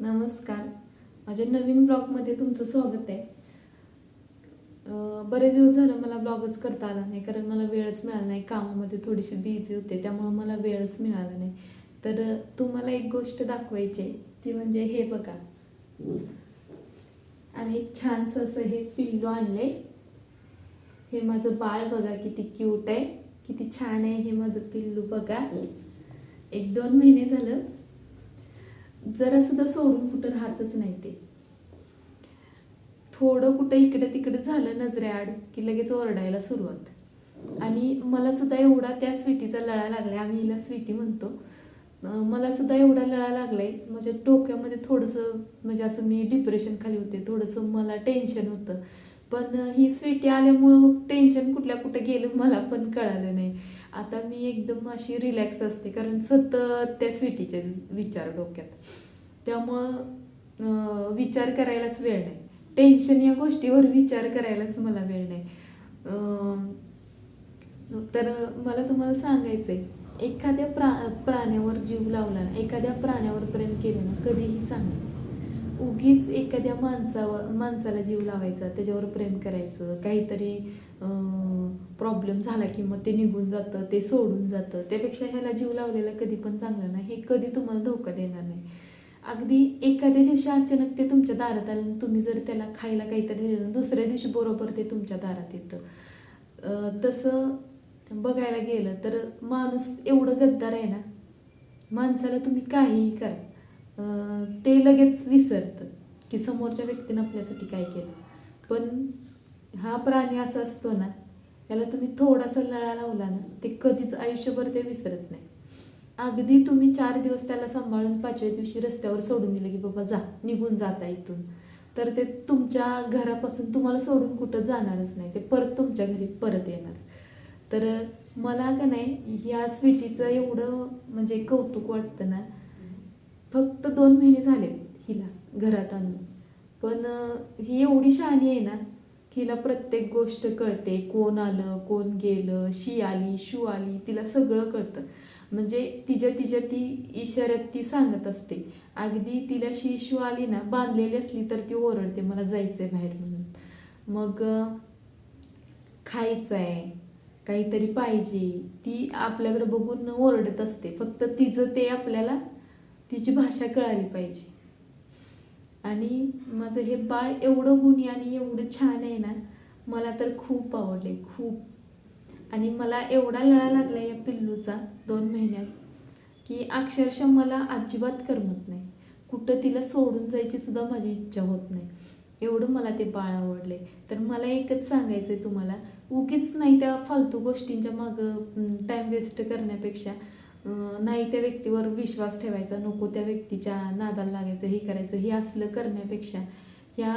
नमस्कार. माझ्या नवीन ब्लॉगमध्ये तुमचं स्वागत आहे. बरेच दिवस झालं मला ब्लॉगच करता आला नाही कारण मला वेळच मिळाला नाही. कामामध्ये थोडीशी बिझी होते त्यामुळं मला वेळच मिळाला नाही. तर तुम्हाला एक गोष्ट दाखवायची आहे, ती म्हणजे हे बघा. आम्ही एक छानसं असं हे पिल्लू आणले हे माझं बाळ बघा किती क्यूट आहे किती छान आहे हे माझं पिल्लू बघा. एक दोन महिने झालं जरा सुद्धा सोडून कुठं राहतच नाही ते. थोडं कुठं इकडे तिकडे झालं नजरेआड की लगेच ओरडायला सुरुवात. आणि मला सुद्धा एवढा त्या स्वीटीचा लळा लागलाय आम्ही हिला स्वीटी म्हणतो. मला सुद्धा एवढा लळा लागलाय म्हणजे डोक्यामध्ये थोडंसं म्हणजे असं मी डिप्रेशन खाली होते थोडंसं मला टेन्शन होतं. पण ही स्वीटी आल्यामुळं टेन्शन कुठल्या कुठं गेलं मला पण कळालं नाही. आता मी एकदम अशी रिलॅक्स असते कारण सतत त्या स्वीटीचे विचार डोक्यात. त्यामुळं विचार करायलाच वेळ नाही. टेन्शन या गोष्टीवर विचार करायलाच मला वेळ नाही. तर मला तुम्हाला सांगायचं आहे एखाद्या प्रा प्राण्यावर जीव लावला ना एखाद्या प्राण्यावर प्रेम केलं ना कधीही चांगलं. उगीच एखाद्या माणसावर माणसाला जीव लावायचा त्याच्यावर प्रेम करायचं काहीतरी प्रॉब्लेम झाला की मग ते निघून जातं ते सोडून जातं. त्यापेक्षा ह्याला जीव लावलेला कधी पण चांगलं नाही हे कधी तुम्हाला धोका देणार नाही. अगदी एखाद्या दिवशी अचानक ते तुमच्या दारात आलं आणि तुम्ही जर त्याला खायला काहीतरी दिलं दुसऱ्या दिवशी बरोबर ते तुमच्या दारात येतं. तसं बघायला गेलं तर माणूस एवढं गद्दार आहे ना माणसाला तुम्ही काहीही करा. ते लगेच विसरतं की समोरच्या व्यक्तीनं आपल्यासाठी काय केलं. पण हा प्राणी असा असतो ना त्याला तुम्ही थोडासा लळा लावला ना ते कधीच आयुष्यभर ते विसरत नाही. अगदी तुम्ही चार दिवस त्याला सांभाळून पाचव्या दिवशी रस्त्यावर सोडून दिलं की बाबा जा निघून जाता इथून. तर ते तुमच्या घरापासून तुम्हाला सोडून कुठं जाणारच नाही ते परत तुमच्या घरी परत येणार. तर मला का नाही ह्या स्वीटीचं एवढं म्हणजे कौतुक वाटतं ना फक्त दोन महिने झाले हिला घरात आणून. पण ही एवढी शहाणी आहे ना की हिला प्रत्येक गोष्ट कळते. कोण आलं कोण गेलं शी आली शू आली तिला सगळं कळतं. म्हणजे तिच्या तिच्या ती इशाऱ्यात ती सांगत असते. अगदी तिला शी शू आली ना बांधलेली असली तर ती ओरडते मला जायचंय बाहेर म्हणून. मग खायचं आहे काहीतरी पाहिजे ती आपल्याकडे बघून ओरडत असते. फक्त तिचं ते आपल्याला तिची भाषा कळाली पाहिजे. आणि माझं हे बाळ एवढं गुणी आणि एवढं छान आहे ना मला तर खूप आवडले खूप. आणि मला एवढा लळा लागला या पिल्लूचा दोन महिन्यात की अक्षरशः मला अजिबात करमत नाही. कुठं तिला सोडून जायची सुद्धा माझी इच्छा होत नाही. एवढं मला ते बाळ आवडले. तर मला एकच सांगायचं आहे तुम्हाला उगीच नाही त्या फालतू गोष्टींच्या मागं टाईम वेस्ट करण्यापेक्षा नाही त्या व्यक्तीवर विश्वास ठेवायचा नको त्या व्यक्तीच्या नादाला लागायचं हे करायचं हे असलं करण्यापेक्षा ह्या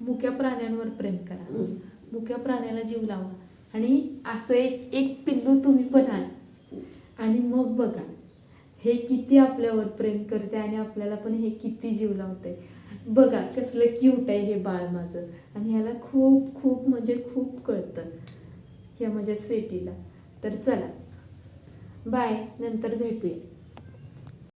मुक्या प्राण्यांवर प्रेम करा. मुक्या प्राण्याला जीव लावा. आणि असं एक एक पिल्लू तुम्ही पण आण आणि मग बघा हे किती आपल्यावर प्रेम करते आणि आपल्याला पण हे किती जीव लावते. बघा कसलं क्यूट आहे हे बाळ माझं. आणि ह्याला खूप खूप म्हणजे खूप कळतं. ह्या माझ्या स्वेटीला तर चला बाय नंतर भेटूया.